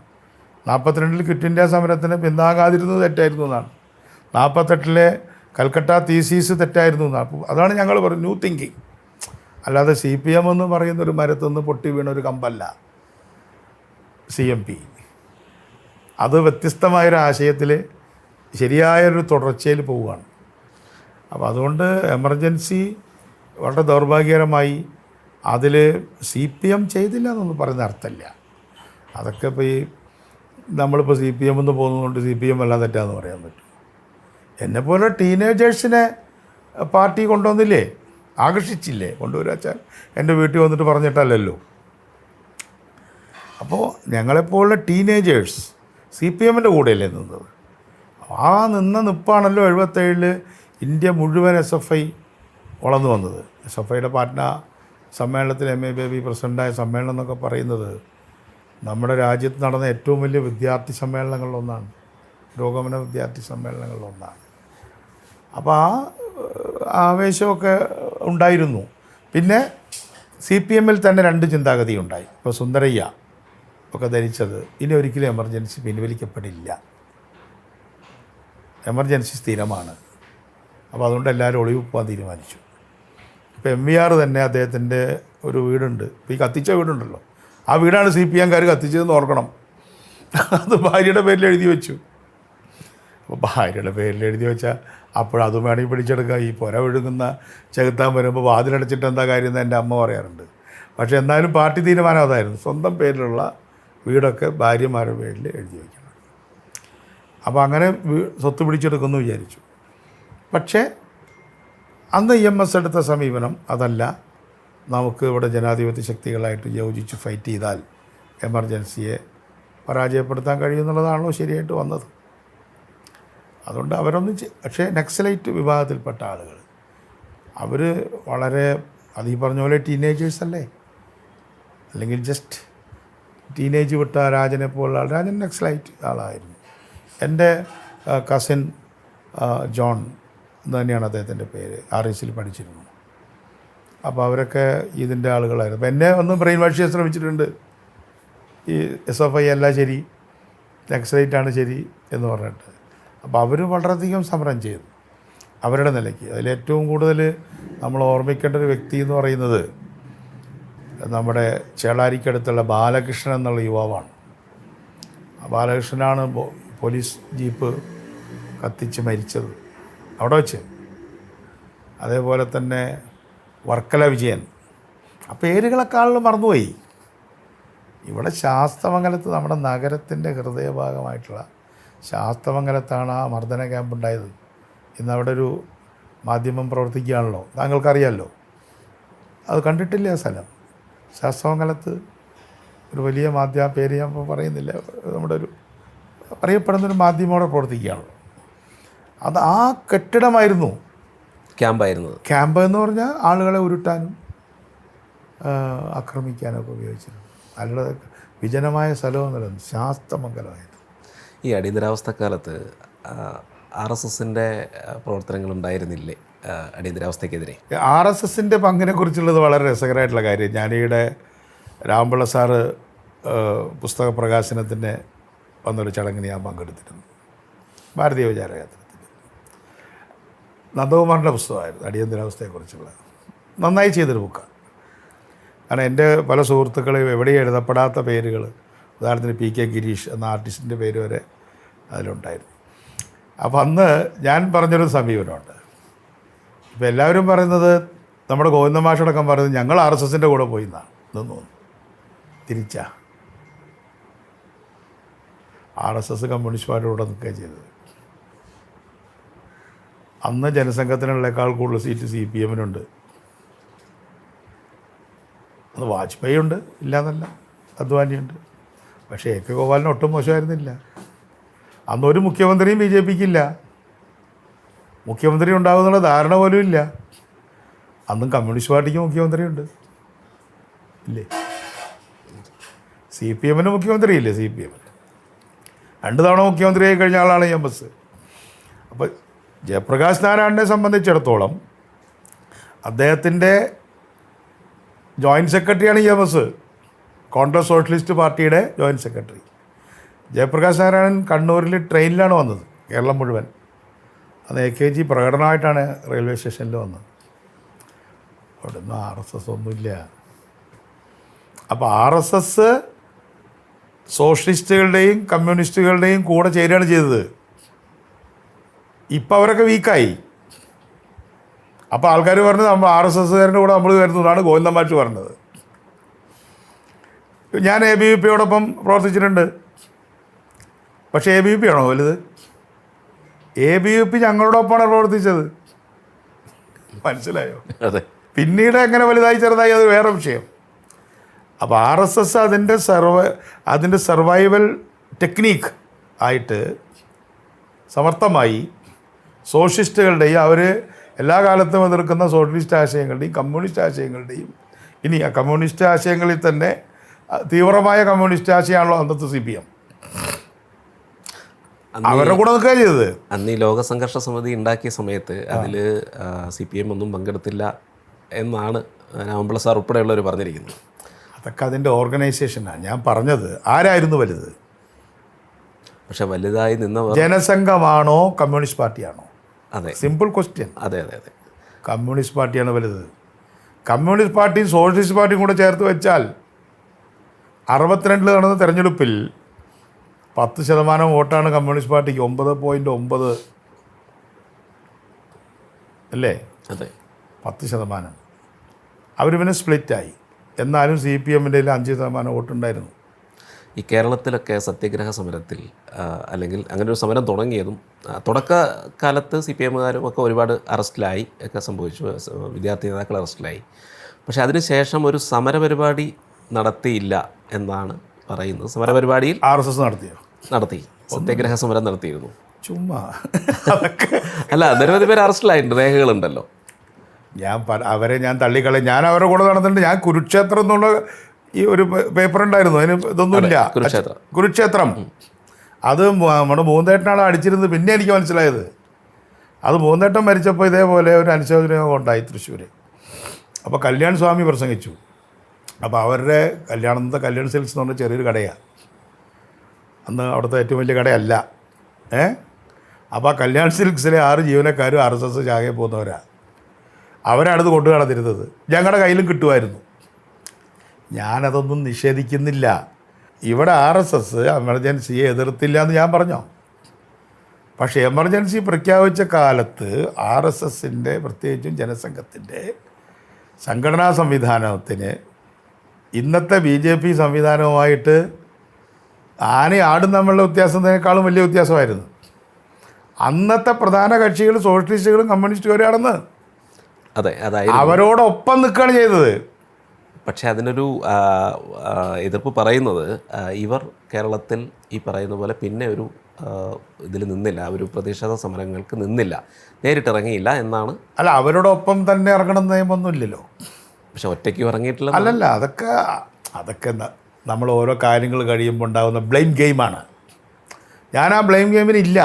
നാൽപ്പത്തിരണ്ടിൽ ക്വിറ്റ് ഇന്ത്യ സമരത്തിന് പിന്നാകാതിരുന്നത് തെറ്റായിരുന്നു എന്നാണ്. നാൽപ്പത്തെട്ടിലെ കൽക്കട്ട തീസീസ് തെറ്റായിരുന്നു എന്നാണ്. അപ്പോൾ അതാണ് ഞങ്ങൾ പറയുന്നത് ന്യൂ തിങ്കിങ് അല്ലാതെ സി പി എം എന്ന് പറയുന്ന ഒരു മരത്തുനിന്ന് പൊട്ടി വീണ ഒരു കമ്പല്ല. സി എം പി അത് വ്യത്യസ്തമായൊരു ആശയത്തിൽ ശരിയായൊരു തുടർച്ചയിൽ പോവുകയാണ്. അപ്പോൾ അതുകൊണ്ട് എമർജൻസി വളരെ ദൗർഭാഗ്യകരമായി അതിൽ സി പി എം ചെയ്തില്ല എന്നൊന്നും പറയുന്ന അർത്ഥമില്ല. അതൊക്കെ ഇപ്പോൾ ഈ നമ്മളിപ്പോൾ സി പി എം പോകുന്നതുകൊണ്ട് സി പി എം എല്ലാം തെറ്റാന്ന് പറയാൻ പറ്റും. എന്നെപ്പോലെ ടീനേജേഴ്സിനെ പാർട്ടി കൊണ്ടുവന്നില്ലേ? ആകർഷിച്ചില്ലേ? കൊണ്ടുവരാച്ചാൽ എന്റെ വീട്ടിൽ വന്നിട്ട് പറഞ്ഞിട്ടല്ലല്ലോ. അപ്പോൾ ഞങ്ങളെപ്പോലുള്ള ടീനേജേഴ്സ് സി പി എമ്മിന്റെ കൂടെയല്ലേ നിന്നത്? ആ നിന്ന നിപ്പാണല്ലോ എഴുപത്തേഴിൽ ഇന്ത്യ മുഴുവൻ എസ് എഫ് ഐ വളർന്നു വന്നത്. എസ് എഫ് ഐയുടെ പാറ്റ്ന സമ്മേളനത്തിൽ എം എ ബേബി പ്രസിഡന്റായ സമ്മേളനം എന്നൊക്കെ പറയുന്നത് നമ്മുടെ രാജ്യത്ത് നടന്ന ഏറ്റവും വലിയ വിദ്യാർത്ഥി സമ്മേളനങ്ങളിലൊന്നാണ് പുരോഗമന വിദ്യാർത്ഥി സമ്മേളനങ്ങളിലൊന്നാണ് അപ്പോൾ ആ ആവേശമൊക്കെ ഉണ്ടായിരുന്നു. പിന്നെ സി പി എമ്മിൽ തന്നെ രണ്ട് ചിന്താഗതി ഉണ്ടായി ഇപ്പോൾ സുന്ദരയ്യ ഒക്കെ ധരിച്ചത് ഇനി ഒരിക്കലും എമർജൻസി പിൻവലിക്കപ്പെടില്ല. എമർജൻസി സ്ഥിരമാണ്. അപ്പോൾ അതുകൊണ്ട് എല്ലാവരും ഒളിവ് പോകാൻ തീരുമാനിച്ചു. ഇപ്പോൾ എം വി ആർ തന്നെ അദ്ദേഹത്തിന്റെ ഒരു വീടുണ്ട്. ഇപ്പോൾ ഈ കത്തിച്ച വീടുണ്ടല്ലോ. ആ വീടാണ് സി പി എംകാർ കത്തിച്ചതെന്ന് ഓർക്കണം. അത് ഭാര്യയുടെ പേരിൽ എഴുതി വെച്ചു. അപ്പോൾ ഭാര്യയുടെ പേരിൽ എഴുതി വെച്ചാൽ അപ്പോഴതും വേണമെങ്കിൽ പിടിച്ചെടുക്കാം ഈ പുര ഒഴുകുന്ന ചെകുത്താൻ വരുമ്പോൾ വാതിലടച്ചിട്ട് എന്താ കാര്യം എന്ന് എന്റെ അമ്മ പറയാറുണ്ട്. പക്ഷേ എന്നാലും പാർട്ടി തീരുമാനം അതായിരുന്നു. സ്വന്തം പേരിലുള്ള വീടൊക്കെ ഭാര്യമാരുടെ പേരിൽ എഴുതി വയ്ക്കണം അപ്പോൾ അങ്ങനെ സ്വത്ത് പിടിച്ചെടുക്കുമെന്ന് വിചാരിച്ചു. പക്ഷേ അന്ന് ഇ എം എസ് എടുത്ത സമീപനം അതല്ല. നമുക്ക് ഇവിടെ ജനാധിപത്യ ശക്തികളായിട്ട് യോജിച്ച് ഫൈറ്റ് ചെയ്താൽ എമർജൻസിയെ പരാജയപ്പെടുത്താൻ കഴിയുമെന്നുള്ളതാണല്ലോ ശരിയായിട്ട് വന്നത്. അതുകൊണ്ട് അവരൊന്നും പക്ഷേ നക്സലൈറ്റ് വിഭാഗത്തിൽപ്പെട്ട ആളുകൾ. അവർ വളരെ അത് പറഞ്ഞ പോലെ ടീനേജേഴ്സ് അല്ലേ? അല്ലെങ്കിൽ ജസ്റ്റ് ടീനേജ് വിട്ട രാജനെ പോലുള്ള രാജൻ നക്സലൈറ്റ് ആളായിരുന്നു. എന്റെ കസിൻ ജോൺ തന്നെയാണ് അദ്ദേഹത്തിന്റെ പേര്. ആർ എസിൽ പഠിച്ചിരുന്നു. അപ്പോൾ അവരൊക്കെ ഇതിന്റെ ആളുകളായിരുന്നു. അപ്പോൾ എന്നെ ഒന്ന് ബ്രെയിൻ വാഷ് ചെയ്യാൻ ശ്രമിച്ചിട്ടുണ്ട്. ഈ എസ് എഫ് ഐ അല്ല ശരി ആണ് ശരി എന്ന് പറഞ്ഞിട്ട്. അപ്പോൾ അവർ വളരെയധികം സമരം ചെയ്തു. അവരുടെ നിലയ്ക്ക്. അതിലേറ്റവും കൂടുതൽ നമ്മൾ ഓർമ്മിക്കേണ്ട ഒരു വ്യക്തി എന്ന് പറയുന്നത് നമ്മുടെ ചേളാരിക്കടുത്തുള്ള ബാലകൃഷ്ണൻ എന്നുള്ള യുവാവാണ്. ബാലകൃഷ്ണനാണ് പോലീസ് ജീപ്പ് കത്തിച്ച് മരിച്ചത്. അവിടെ വെച്ച്. അതേപോലെ തന്നെ വർക്കല വിജയൻ. ആ പേരുകളൊക്കെ മറന്നുപോയി. ഇവിടെ ശാസ്തമംഗലത്ത് നമ്മുടെ നഗരത്തിന്റെ ഹൃദയഭാഗമായിട്ടുള്ള ശാസ്തമംഗലത്താണ് ആ മർദ്ദന ക്യാമ്പ് ഉണ്ടായത്. ഇന്ന് അവിടെ ഒരു മാധ്യമം പ്രവർത്തിക്കുകയാണല്ലോ. താങ്കൾക്കറിയാമല്ലോ അത് കണ്ടിട്ടില്ല ആ സ്ഥലം. ശാസ്തമംഗലത്ത് ഒരു വലിയ മാധ്യമ പേര് ഞാൻ പറയുന്നില്ല. നമ്മുടെ ഒരു അറിയപ്പെടുന്നൊരു മാധ്യമം അവിടെ പ്രവർത്തിക്കുകയാണല്ലോ അത് ആ കെട്ടിടമായിരുന്നു. ക്യാമ്പായിരുന്നത്. ക്യാമ്പ് എന്ന് പറഞ്ഞാൽ ആളുകളെ ഉരുട്ടാനും ആക്രമിക്കാനൊക്കെ ഉപയോഗിച്ചിരുന്നു. നല്ല വിജനമായ സ്ഥലമൊന്നുമില്ല ശാസ്തമംഗലമായിരുന്നു. ഈ അടിയന്തരാവസ്ഥക്കാലത്ത് ആർ എസ് എസിന്റെ പ്രവർത്തനങ്ങൾ ഉണ്ടായിരുന്നില്ലേ അടിയന്തരാവസ്ഥക്കെതിരെ. ആർ എസ് എസിന്റെ പങ്കിനെ കുറിച്ചുള്ളത് വളരെ രസകരമായിട്ടുള്ള കാര്യം. ഞാനീടെ രാമപിള്ള സാറ് പുസ്തക പ്രകാശനത്തിന്റെ വന്നൊരു ചടങ്ങിന് ഞാൻ പങ്കെടുത്തിരുന്നു. ഭാരതീയ വിചാരയാത്രത്തിൽ. നന്ദകുമാറിന്റെ പുസ്തകമായിരുന്നു അടിയന്തരാവസ്ഥയെക്കുറിച്ചുള്ള. നന്നായി ചെയ്തൊരു ബുക്കാണ് കാരണം എന്റെ പല സുഹൃത്തുക്കളെയും എവിടെയും എഴുതപ്പെടാത്ത പേരുകൾ ഉദാഹരണത്തിന് പി കെ ഗിരീഷ് എന്ന ആർട്ടിസ്റ്റിന്റെ പേര് വരെ അതിലുണ്ടായിരുന്നു. അപ്പോൾ അന്ന് ഞാൻ പറഞ്ഞൊരു സമീപനമുണ്ട് ഇപ്പം എല്ലാവരും പറയുന്നത് നമ്മുടെ ഗോവിന്ദ മാഷടക്കം പറയുന്നത് ഞങ്ങൾ ആർ എസ് എസിന്റെ കൂടെ പോയി എന്നാണ് ഇതെന്ന് തോന്നുന്നു. തിരിച്ചാ. ആർ എസ് എസ് കമ്മ്യൂണിസ്റ്റ് പാർട്ടിയുടെ കൂടെ നിൽക്കുകയാണ് ചെയ്തത്. അന്ന് ജനസംഘത്തിനുള്ളേക്കാൾ കൂടുതൽ സീറ്റ് സി പി എമ്മിനുണ്ട്. അത് വാജ്പേയി ഉണ്ട് ഇല്ലാന്നല്ല അദ്വാനിയുണ്ട്. പക്ഷേ എ കെ ഗോപാലിന് ഒട്ടും മോശമായിരുന്നില്ല. അന്ന് ഒരു മുഖ്യമന്ത്രിയും ബി ജെ പിക്കില്ല. മുഖ്യമന്ത്രി ഉണ്ടാകുന്നുള്ള ധാരണ പോലും ഇല്ല. അന്നും കമ്മ്യൂണിസ്റ്റ് പാർട്ടിക്ക് മുഖ്യമന്ത്രിയുണ്ട്. ഇല്ലേ? സി പി എമ്മിന് മുഖ്യമന്ത്രി ഇല്ലേ സി പി എമ്മിന്. രണ്ട് തവണ മുഖ്യമന്ത്രിയായി കഴിഞ്ഞ ആളാണ് എം എസ് അപ്പോൾ ജയപ്രകാശ് നാരായണനെ സംബന്ധിച്ചിടത്തോളം അദ്ദേഹത്തിന്റെ ജോയിന്റ് സെക്രട്ടറിയാണ് എം എസ് കോൺഗ്രസ് സോഷ്യലിസ്റ്റ് പാർട്ടിയുടെ ജോയിന്റ് സെക്രട്ടറി. ജയപ്രകാശ് നാരായണൻ കണ്ണൂരിൽ ട്രെയിനിലാണ് വന്നത് കേരളം മുഴുവൻ. അന്ന് എ കെ ജി പ്രകടനമായിട്ടാണ് റെയിൽവേ സ്റ്റേഷനിൽ വന്നത്. അവിടെ നിന്ന് ആർ എസ് എസ് ഒന്നുമില്ല. അപ്പോൾ ആർ എസ് എസ് സോഷ്യലിസ്റ്റുകളുടെയും കമ്മ്യൂണിസ്റ്റുകളുടെയും കൂടെ ചേരുകയാണ് ചെയ്തത്. ഇപ്പം അവരൊക്കെ വീക്കായി. അപ്പോൾ ആൾക്കാർ പറഞ്ഞത് നമ്മൾ ആർ എസ് എസ്സുകാരന്റെ കൂടെ നമ്മൾ കരുതുന്നതാണ് ഗോവിന്ദമാറ്റ് പറഞ്ഞത്. ഞാൻ എ ബി വി പിയോടൊപ്പം പ്രവർത്തിച്ചിട്ടുണ്ട്. പക്ഷേ എ ബി വി പി ആണോ വലുത്? എ ബി വി പി ഞങ്ങളോടൊപ്പമാണ് പ്രവർത്തിച്ചത്. മനസ്സിലായോ? അതെ. പിന്നീട് എങ്ങനെ വലുതായി ചെറുതായി അത് വേറെ വിഷയം. അപ്പോൾ ആർ എസ് എസ് അതിന്റെ സർവ അതിന്റെ സർവൈവൽ ടെക്നീക്ക് ആയിട്ട് സമർത്ഥമായി സോഷ്യലിസ്റ്റുകളുടെയും അവർ എല്ലാ കാലത്തും എതിർക്കുന്ന സോഷ്യലിസ്റ്റ് ആശയങ്ങളുടെയും കമ്മ്യൂണിസ്റ്റ് ആശയങ്ങളുടെയും ഇനി ആ കമ്മ്യൂണിസ്റ്റ് ആശയങ്ങളിൽ തന്നെ തീവ്രമായ കമ്മ്യൂണിസ്റ്റ് ആശയമാണല്ലോ അന്നത്തെ സി പി എം അവരുടെ കൂടെ നിൽക്കുക ചെയ്തത്. അന്ന് ഈ ലോക സംഘർഷ സമിതി ഉണ്ടാക്കിയ സമയത്ത് അതിൽ സി പി എം ഒന്നും പങ്കെടുത്തില്ല എന്നാണ് രാമപിള്ള സാർ ഉൾപ്പെടെയുള്ളവർ പറഞ്ഞിരിക്കുന്നത്. അതൊക്കെ അതിന്റെ ഓർഗനൈസേഷനാണ് ഞാൻ പറഞ്ഞത് ആരായിരുന്നു വലുത്? പക്ഷെ വലുതായി നിന്ന ജനസംഘമാണോ കമ്മ്യൂണിസ്റ്റ് പാർട്ടിയാണോ? അതെ. സിമ്പിൾ ക്വസ്റ്റ്യൻ അതെ അതെ അതെ. കമ്മ്യൂണിസ്റ്റ് പാർട്ടിയാണ് വലുത്. കമ്മ്യൂണിസ്റ്റ് പാർട്ടിയും സോഷ്യലിസ്റ്റ് പാർട്ടിയും കൂടെ ചേർത്ത് വെച്ചാൽ അറുപത്തിരണ്ടിൽ നടന്ന തെരഞ്ഞെടുപ്പിൽ പത്ത് ശതമാനം വോട്ടാണ് കമ്മ്യൂണിസ്റ്റ് പാർട്ടിക്ക്. ഒമ്പത് പോയിന്റ് ഒമ്പത്. അല്ലേ? അതെ. പത്ത് ശതമാനം. അവർ പിന്നെ സ്പ്ലിറ്റായി എന്നാലും സി പി എമ്മിന്റെ അഞ്ച് ശതമാനം വോട്ടുണ്ടായിരുന്നു. ഈ കേരളത്തിലൊക്കെ സത്യഗ്രഹ സമരത്തിൽ അല്ലെങ്കിൽ അങ്ങനെ ഒരു സമരം തുടങ്ങിയതും തുടക്കകാലത്ത് സി പി എമ്മുകാരും ഒക്കെ ഒരുപാട് അറസ്റ്റിലായി ഒക്കെ സംഭവിച്ചു. വിദ്യാർത്ഥി നേതാക്കൾ അറസ്റ്റിലായി. പക്ഷേ അതിനുശേഷം ഒരു സമരപരിപാടി നടത്തിയില്ല എന്നാണ് പറയുന്നത്. സമരപരിപാടിയിൽ ആർ എസ് എസ് നടത്തിയോ? നടത്തി. സത്യഗ്രഹ സമരം നടത്തിയിരുന്നു. ചുമ്മാ. അല്ല നിരവധി പേര് അറസ്റ്റിലായിട്ടുണ്ട് രേഖകളുണ്ടല്ലോ. ഞാൻ അവരെ ഞാൻ തള്ളിക്കളയും. ഞാൻ അവരുടെ കൂടെ നടന്നിട്ടുണ്ട്. ഞാൻ കുരുക്ഷേത്രം എന്നുള്ള ഈ ഒരു പേപ്പർ ഉണ്ടായിരുന്നു അതിന് ഇതൊന്നുമില്ല. കുരുക്ഷേത്രം. കുരുക്ഷേത്രം. അത് നമ്മുടെ മൂന്നേട്ടനാണ് അടിച്ചിരുന്നത്. പിന്നെ എനിക്ക് മനസ്സിലായത്. അത് മൂന്നേട്ടൻ മരിച്ചപ്പോൾ ഇതേപോലെ ഒരു അനുശോചനം ഉണ്ടായി തൃശ്ശൂർ അപ്പോൾ കല്യാൺ സ്വാമി പ്രസംഗിച്ചു. അപ്പോൾ അവരുടെ കല്യാണത്തെ കല്യാൺ സെൽസ് എന്ന് പറഞ്ഞ ചെറിയൊരു കടയാണ് അന്ന് അവിടുത്തെ ഏറ്റവും വലിയ കടയല്ല. ഏ? അപ്പോൾ ആ കല്യാൺ സിൽക്സിലെ ആറ് ജീവനക്കാരും ആർ എസ് എസ് ചാകെ പോകുന്നവരാണ് അവരാണിത് കൊണ്ടു നടന്നിരുന്നത് ഞങ്ങളുടെ കയ്യിലും കിട്ടുമായിരുന്നു. ഞാനതൊന്നും നിഷേധിക്കുന്നില്ല. ഇവിടെ ആർ എസ് എസ് എമർജൻസിയെ എതിർത്തില്ല എന്ന് ഞാൻ പറഞ്ഞോ? പക്ഷേ എമർജൻസി പ്രഖ്യാപിച്ച കാലത്ത് ആർ എസ് എസിന്റെ പ്രത്യേകിച്ചും ജനസംഘത്തിന്റെ സംഘടനാ സംവിധാനത്തിന് ഇന്നത്തെ ബി ജെ പി സംവിധാനവുമായിട്ട് ആന ആടും തമ്മിലുള്ള വ്യത്യാസത്തിനേക്കാളും വലിയ വ്യത്യാസമായിരുന്നു. അന്നത്തെ പ്രധാന കക്ഷികൾ സോഷ്യലിസ്റ്റുകളും കമ്മ്യൂണിസ്റ്റുകാരാണെന്ന് അതെ അതായത് അവരോടൊപ്പം നിൽക്കുകയാണ് ചെയ്തത്. പക്ഷെ അതിനൊരു എതിർപ്പ് പറയുന്നത് ഇവർ കേരളത്തിൽ ഈ പറയുന്ന പോലെ പിന്നെ ഒരു ഇതിൽ നിന്നില്ല ഒരു പ്രതിഷേധ സമരങ്ങൾക്ക് നിന്നില്ല നേരിട്ടിറങ്ങിയില്ല എന്നാണ്. അല്ല അവരോടൊപ്പം തന്നെ ഇറങ്ങണം നിയമമൊന്നുമില്ലല്ലോ പക്ഷെ ഒറ്റയ്ക്ക് ഇറങ്ങിയിട്ടില്ല അല്ലല്ല അതൊക്കെ അതൊക്കെ നമ്മൾ ഓരോ കാര്യങ്ങൾ കഴിയുമ്പോൾ ഉണ്ടാകുന്ന ബ്ലെയിം ഗെയിമാണ്. ഞാൻ ആ ബ്ലെയിം ഗെയിമിൽ ഇല്ല.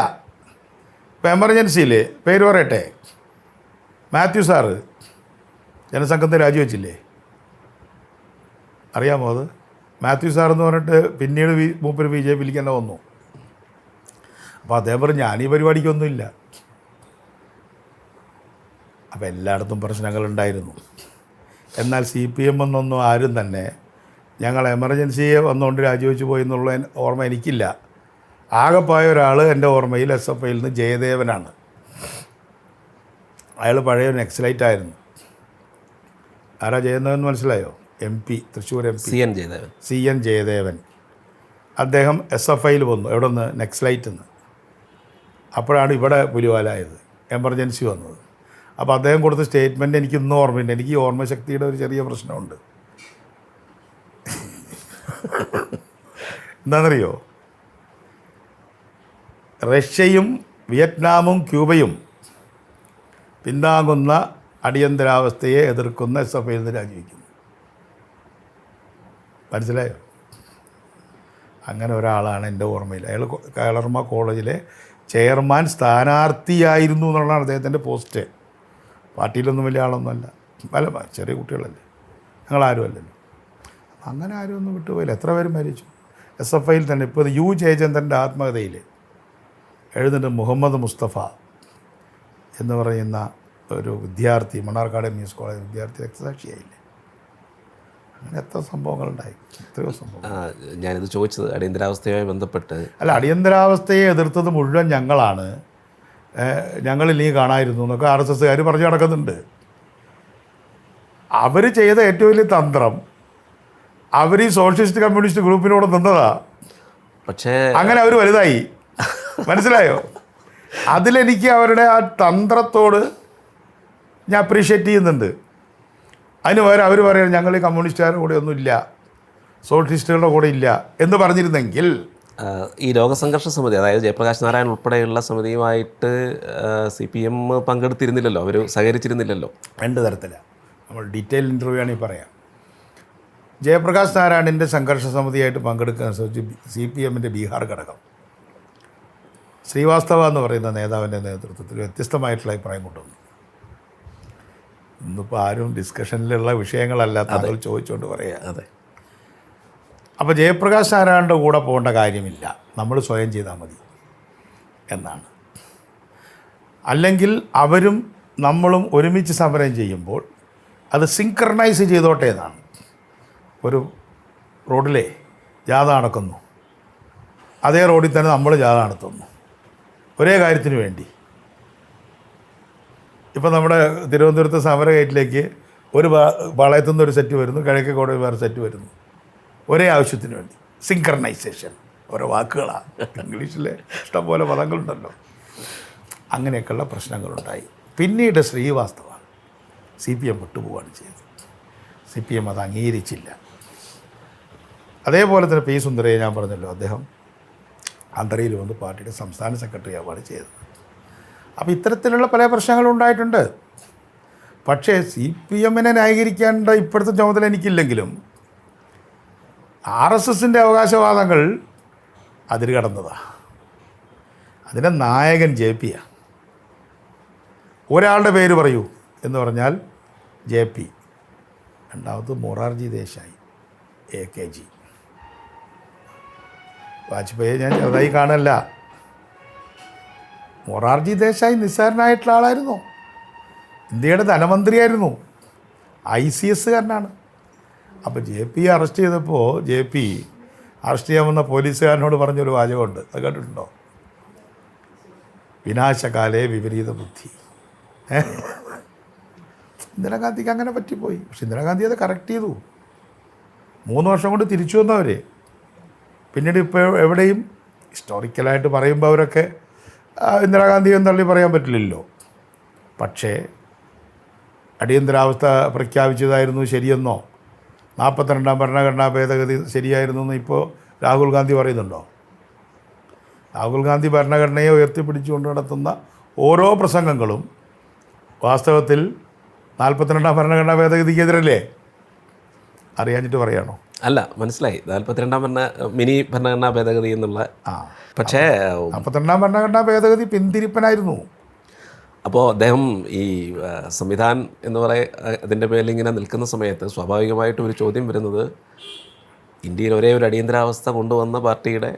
ഇപ്പം എമർജൻസിയിൽ പേര് പറയട്ടെ? മാത്യു സാറ് ജനസംഘത്തെ രാജിവെച്ചില്ലേ? അറിയാമോ അത്? മാത്യു സാർ എന്ന് പറഞ്ഞിട്ട് പിന്നീട് വി മൂപ്പര് ബി ജെ പിയിലേക്ക് തന്നെ വന്നു. അപ്പോൾ അദ്ദേഹം പറഞ്ഞു ഞാൻ ഈ പരിപാടിക്കൊന്നുമില്ല. അപ്പോൾ എല്ലായിടത്തും പ്രശ്നങ്ങളുണ്ടായിരുന്നു. എന്നാൽ സി പി എം എന്നൊന്നും ആരും തന്നെ ഞങ്ങൾ എമർജൻസിയെ വന്നുകൊണ്ട് രാജിവെച്ച് പോയി എന്നുള്ള ഓർമ്മ എനിക്കില്ല. ആകെപ്പോയ ഒരാൾ എന്റെ ഓർമ്മയിൽ എസ് എഫ് ഐയിൽ നിന്ന് ജയദേവനാണ്. അയാൾ പഴയ ഒരു നെക്സലൈറ്റ് ആയിരുന്നു. ആരാ ജയദേവൻ മനസ്സിലായോ? M P Thrissur M P C N Jayadevan. C N Jayadevan. അദ്ദേഹം എസ് എഫ് ഐയിൽ വന്നു എവിടെ നിന്ന് നെക്സലൈറ്റ് നിന്ന് അപ്പോഴാണ് ഇവിടെ പുലിവാലായത്. എമർജൻസി വന്നത്. അപ്പോൾ അദ്ദേഹം കൊടുത്ത സ്റ്റേറ്റ്മെന്റ് എനിക്ക് ഇന്നും ഓർമ്മയുണ്ട്. എനിക്ക് ഈ ഓർമ്മശക്തിയുടെ ഒരു ചെറിയ പ്രശ്നമുണ്ട്. എന്താണെന്നറിയോ? റഷ്യയും വിയറ്റ്നാമും ക്യൂബയും പിന്താങ്ങുന്ന അടിയന്തരാവസ്ഥയെ എതിർക്കുന്ന എസ് എഫ് ഐയിൽ നിന്ന് രാജിവെക്കുന്നു. മനസ്സിലായോ? അങ്ങനെ ഒരാളാണ് എന്റെ ഓർമ്മയിൽ. അയാൾ കേളർമ കോളേജിലെ ചെയർമാൻ സ്ഥാനാർത്ഥിയായിരുന്നു എന്നുള്ളതാണ് അദ്ദേഹത്തിന്റെ പോസ്റ്റ്. പാർട്ടിയിലൊന്നും വലിയ ആളൊന്നുമല്ല. പല ചെറിയ കുട്ടികളല്ലേ. ഞങ്ങളാരും അല്ലല്ലോ. അങ്ങനെ ആരും ഒന്നും വിട്ടുപോയില്ല. എത്ര പേര് മരിച്ചു? എസ് എഫ് ഐയിൽ തന്നെ. ഇപ്പോൾ യു ജയചന്ദ്രന്റെ ആത്മകഥയിൽ എഴുതുന്നുണ്ട് മുഹമ്മദ് മുസ്തഫ. എന്ന് പറയുന്ന ഒരു വിദ്യാർത്ഥി മണ്ണാർക്കാട് മീൻസ് കോളേജ് വിദ്യാർത്ഥി രക്തസാക്ഷിയായില്ലേ? അങ്ങനെ എത്ര സംഭവങ്ങളുണ്ടായി? എത്രയോ സംഭവം ഞാനിത് ചോദിച്ചത് അടിയന്തരാവസ്ഥയുമായി ബന്ധപ്പെട്ട്. അല്ല അടിയന്തരാവസ്ഥയെ എതിർത്തത് മുഴുവൻ ഞങ്ങളാണ്. ഞങ്ങളിൽ നീ കാണായിരുന്നു എന്നൊക്കെ ആർ എസ് എസ്സുകാർ പറഞ്ഞു നടക്കുന്നുണ്ട്. അവർ ചെയ്ത ഏറ്റവും വലിയ തന്ത്രം അവർ ഈ സോഷ്യലിസ്റ്റ് കമ്മ്യൂണിസ്റ്റ് ഗ്രൂപ്പിനോട് നിന്നതാ. പക്ഷേ അങ്ങനെ അവർ വലുതായി. മനസ്സിലായോ? അതിലെനിക്ക് അവരുടെ ആ തന്ത്രത്തോട് ഞാൻ അപ്രീഷിയേറ്റ് ചെയ്യുന്നുണ്ട്. അതിന് പകരം അവർ പറയാം ഞങ്ങൾ ഈ കമ്മ്യൂണിസ്റ്റുകാരുടെ കൂടെ ഒന്നുമില്ല സോഷ്യലിസ്റ്റുകളുടെ കൂടെ ഇല്ല. എന്ന് പറഞ്ഞിരുന്നെങ്കിൽ ഈ ലോകസംഘർഷ സമിതി അതായത് ജയപ്രകാശ് നാരായൺ ഉൾപ്പെടെയുള്ള സമിതിയുമായിട്ട് സി പി എം പങ്കെടുത്തിരുന്നില്ലല്ലോ. അവർ സഹകരിച്ചിരുന്നില്ലല്ലോ. രണ്ട് തരത്തിലാണ് നമ്മൾ ഡീറ്റെയിൽ ഇന്റർവ്യൂ ആണെങ്കിൽ പറയാം. ജയപ്രകാശ് നാരായണിന്റെ സംഘർഷ സമിതിയായിട്ട് പങ്കെടുക്കാൻ ശ്രമിച്ച് സി പി എമ്മിന്റെ ബീഹാർ ഘടകം. ശ്രീവാസ്തവ എന്ന് പറയുന്ന നേതാവിന്റെ നേതൃത്വത്തിൽ വ്യത്യസ്തമായിട്ടുള്ള അഭിപ്രായം കൊണ്ടുവന്നു. ഇന്നിപ്പോൾ ആരും ഡിസ്കഷനിലുള്ള വിഷയങ്ങളല്ല താങ്കൾ ചോദിച്ചുകൊണ്ട് പറയുക അതെ. അപ്പോൾ ജയപ്രകാശ് നാരായണന്റെ കൂടെ പോകേണ്ട കാര്യമില്ല. നമ്മൾ സ്വയം ചെയ്താൽ മതി എന്നാണ്. അല്ലെങ്കിൽ അവരും നമ്മളും ഒരുമിച്ച് സമരം ചെയ്യുമ്പോൾ അത് സിങ്ക്രണൈസ് ചെയ്തോട്ടെ എന്നാണ്. ഒരു റോഡിലെ ജാഥ നടക്കുന്നു. അതേ റോഡിൽ തന്നെ നമ്മൾ ജാഥ നടത്തുന്നു. ഒരേ കാര്യത്തിന് വേണ്ടി. ഇപ്പം നമ്മുടെ തിരുവനന്തപുരത്ത് സമരഗേറ്റിലേക്ക് ഒരു വളയത്തു നിന്ന് ഒരു സെറ്റ് വരുന്നു കിഴക്കേ കോടതി വേറെ സെറ്റ് വരുന്നു. ഒരേ ആവശ്യത്തിന് വേണ്ടി. സിങ്ക്രണൈസേഷൻ ഓരോ വാക്കുകളാണ് ഇംഗ്ലീഷിലെ ഇഷ്ടംപോലെ പദങ്ങളുണ്ടല്ലോ. അങ്ങനെയൊക്കെയുള്ള പ്രശ്നങ്ങളുണ്ടായി. പിന്നീട് ശ്രീവാസ്തവ. സി പി എം വിട്ടുപോവുകയാണ് ചെയ്തത്. സി പി എം അത് അംഗീകരിച്ചില്ല. അതേപോലെ തന്നെ പി സുന്ദരയെ ഞാൻ പറഞ്ഞല്ലോ അദ്ദേഹം അന്തരയിൽ വന്ന് പാർട്ടിയുടെ സംസ്ഥാന സെക്രട്ടറി ആവുകയാണ് ചെയ്തത്. അപ്പോൾ ഇത്തരത്തിലുള്ള പല പ്രശ്നങ്ങളും ഉണ്ടായിട്ടുണ്ട്. പക്ഷേ സി പി എമ്മിനെ ന്യായീകരിക്കേണ്ട ഇപ്പോഴത്തെ ചുമതല എനിക്കില്ലെങ്കിലും ആർ എസ് എസിന്റെ അവകാശവാദങ്ങൾ അതിൽ കടന്നതാണ് അതിന്റെ നായകൻ ജെ പിയാണ് ഒരാളുടെ പേര് പറയൂ എന്ന് പറഞ്ഞാൽ ജെ പി. രണ്ടാമത് Morarji Desai A K G. Vajpayee ഞാൻ ചെറുതായി കാണല്ല. മൊറാർജി ദേശായി നിസ്സാരനായിട്ടുള്ള ആളായിരുന്നു. ഇന്ത്യയുടെ ധനമന്ത്രിയായിരുന്നു. ഐ സി എസ്സുകാരനാണ്. അപ്പോൾ ജെ പി അറസ്റ്റ് ചെയ്തപ്പോൾ ജെ പി അറസ്റ്റ് ചെയ്യാമെന്ന പോലീസുകാരനോട് പറഞ്ഞൊരു വാചകമുണ്ട്. അത് കേട്ടിട്ടുണ്ടോ? വിനാശകാലേ വിപരീത ബുദ്ധി? ഇന്ദിരാഗാന്ധിക്ക് അങ്ങനെ പറ്റിപ്പോയി. പക്ഷെ ഇന്ദിരാഗാന്ധി അത് കറക്റ്റ് ചെയ്തു. മൂന്ന് വർഷം കൊണ്ട് തിരിച്ചു വന്നവർ പിന്നീട് ഇപ്പോൾ എവിടെയും ഹിസ്റ്റോറിക്കലായിട്ട് പറയുമ്പോൾ അവരൊക്കെ ഇന്ദിരാഗാന്ധിയും തള്ളി പറയാൻ പറ്റില്ലല്ലോ. പക്ഷേ അടിയന്തരാവസ്ഥ പ്രഖ്യാപിച്ചതായിരുന്നു ശരിയെന്നോ? നാൽപ്പത്തിരണ്ടാം ഭരണഘടനാ ഭേദഗതി ശരിയായിരുന്നു എന്ന് ഇപ്പോൾ രാഹുൽ ഗാന്ധി പറയുന്നുണ്ടോ? രാഹുൽ ഗാന്ധി ഭരണഘടനയെ ഉയർത്തിപ്പിടിച്ചുകൊണ്ട് നടത്തുന്ന ഓരോ പ്രസംഗങ്ങളും വാസ്തവത്തിൽ നാൽപ്പത്തിരണ്ടാം ഭരണഘടനാ ഭേദഗതിക്കെതിരല്ലേ? അറിയാഞ്ഞിട്ട് പറയാണോ? അല്ല മനസ്സിലായി. നാൽപ്പത്തിരണ്ടാം ഭരണ മിനി ഭരണഘടനാ ഭേദഗതി എന്നുള്ള. പക്ഷേ നാൽപ്പത്തിരണ്ടാം ഭരണഘടനാ ഭേദഗതി പിന്തിരിപ്പനായിരുന്നു. അപ്പോൾ അദ്ദേഹം ഈ സംവിധാൻ എന്ന് പറയ അതിന്റെ പേരിൽ ഇങ്ങനെ നിൽക്കുന്ന സമയത്ത് സ്വാഭാവികമായിട്ടും ഒരു ചോദ്യം വരുന്നത് ഇന്ത്യയിൽ ഒരേ ഒരു അടിയന്തരാവസ്ഥ കൊണ്ടുവന്ന പാർട്ടിയുടെ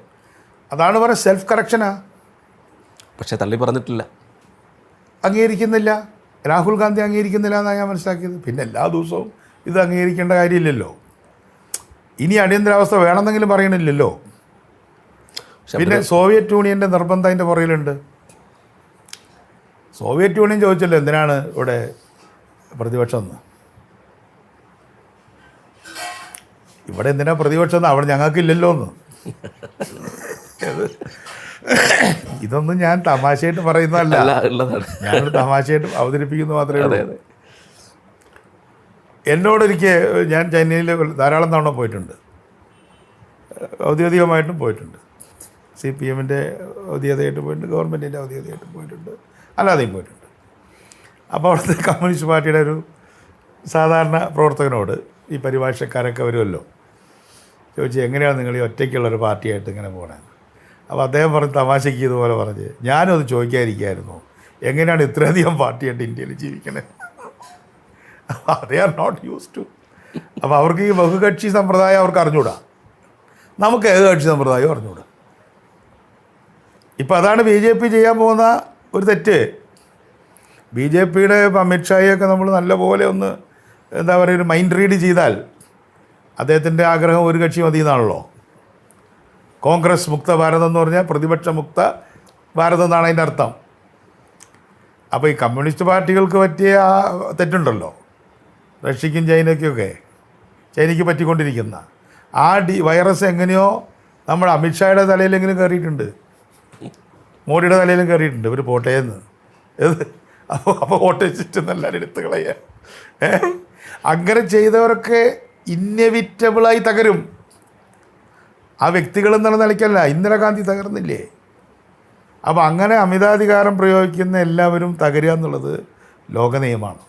അതാണ് പറയുക സെൽഫ് കറക്ഷനാ പക്ഷേ തള്ളി പറഞ്ഞിട്ടില്ല. അംഗീകരിക്കുന്നില്ല. രാഹുൽ ഗാന്ധി അംഗീകരിക്കുന്നില്ല എന്നാണ് ഞാൻ മനസ്സിലാക്കിയത്. പിന്നെ എല്ലാ ദിവസവും ഇത് അംഗീകരിക്കേണ്ട കാര്യമില്ലല്ലോ. ഇനി അടിയന്തരാവസ്ഥ വേണമെന്നെങ്കിലും പറയണില്ലല്ലോ. പിന്നെ സോവിയറ്റ് യൂണിയന്റെ നിർബന്ധം അതിന്റെ പുറകിലുണ്ട്. സോവിയറ്റ് യൂണിയൻ ചോദിച്ചല്ലോ എന്തിനാണ് ഇവിടെ പ്രതിപക്ഷം എന്ന്. ഇവിടെ എന്തിനാ പ്രതിപക്ഷം എന്ന്? അവിടെ ഞങ്ങൾക്കില്ലല്ലോ എന്ന്. ഇതൊന്നും ഞാൻ തമാശയായിട്ട് പറയുന്നതല്ല. ഞാനൊരു തമാശയായിട്ട് അവതരിപ്പിക്കുന്നു മാത്രമേ ഉള്ളൂ. എന്നോടൊരിക്കൽ ഞാൻ ചൈനയിൽ ധാരാളം തവണ പോയിട്ടുണ്ട്. ഔദ്യോഗികമായിട്ടും പോയിട്ടുണ്ട്. സി പി എമ്മിന്റെ ഔദ്യോഗികമായിട്ട് പോയിട്ടുണ്ട് ഗവൺമെന്റിന്റെ ഔദ്യോഗികമായിട്ട് പോയിട്ടുണ്ട് അല്ലാതെയും പോയിട്ടുണ്ട്. അപ്പോൾ അവിടുത്തെ കമ്മ്യൂണിസ്റ്റ് പാർട്ടിയുടെ ഒരു സാധാരണ പ്രവർത്തകനോട് ഈ പരിഭാഷക്കാരൊക്കെ വരുമല്ലോ ചോദിച്ചു എങ്ങനെയാണ് നിങ്ങൾ ഈ ഒറ്റയ്ക്കുള്ളൊരു പാർട്ടിയായിട്ട് ഇങ്ങനെ പോകണത് അപ്പോൾ അദ്ദേഹം പറഞ്ഞ് തമാശയ്ക്ക് ഇതുപോലെ പറഞ്ഞ് ഞാനും അത് ചോദിക്കാതിരിക്കായിരുന്നു. എങ്ങനെയാണ് ഇത്രയധികം പാർട്ടിയായിട്ട് ഇന്ത്യയിൽ ജീവിക്കണത് they are not used to അപ്പോൾ അവർക്ക് ഈ ബഹുകക്ഷി സമ്പ്രദായം അവർക്ക് അറിഞ്ഞൂടാ. നമുക്ക് ഏകകക്ഷി സമ്പ്രദായം അറിഞ്ഞൂടാ. ഇപ്പോൾ അതാണ് ബി ജെ പി ചെയ്യാൻ പോകുന്ന ഒരു തെറ്റ്. ബി ജെ പിയുടെ ഇപ്പം അമിത്ഷായൊക്കെ നമ്മൾ നല്ലപോലെ ഒന്ന് എന്താ പറയുക ഒരു മൈൻഡ് റീഡ് ചെയ്താൽ അദ്ദേഹത്തിന്റെ ആഗ്രഹം ഒരു കക്ഷി മതി എന്നാണല്ലോ. കോൺഗ്രസ് മുക്ത ഭാരതം എന്ന് പറഞ്ഞാൽ പ്രതിപക്ഷ മുക്ത ഭാരതം എന്നാണ് അതിന്റെ അർത്ഥം. അപ്പോൾ ഈ കമ്മ്യൂണിസ്റ്റ് പാർട്ടികൾക്ക് പറ്റിയ ആ തെറ്റുണ്ടല്ലോ. റഷ്യക്കും ചൈനയ്ക്കൊക്കെ ചൈനയ്ക്ക് പറ്റിക്കൊണ്ടിരിക്കുന്ന. ആ ഡി വൈറസ് എങ്ങനെയോ നമ്മൾ അമിത്ഷായുടെ തലയിലെങ്കിലും കയറിയിട്ടുണ്ട്. മോഡിയുടെ തലയിലും കയറിയിട്ടുണ്ട്. ഒരു പോട്ടേന്ന് ഏത്? അപ്പോൾ അപ്പോൾ വോട്ട് ചുറ്റുന്ന എല്ലാവരും എടുത്ത് കളയുക അങ്ങനെ ചെയ്തവരൊക്കെ ഇന്നെവിറ്റബിളായി തകരും. ആ വ്യക്തികൾ എന്നുള്ള നിലയ്ക്കല്ല ഇന്ദിരാഗാന്ധി തകർന്നില്ലേ? അപ്പോൾ അങ്ങനെ അമിതാധികാരം പ്രയോഗിക്കുന്ന എല്ലാവരും തകരുക എന്നുള്ളത് ലോക നിയമമാണ്.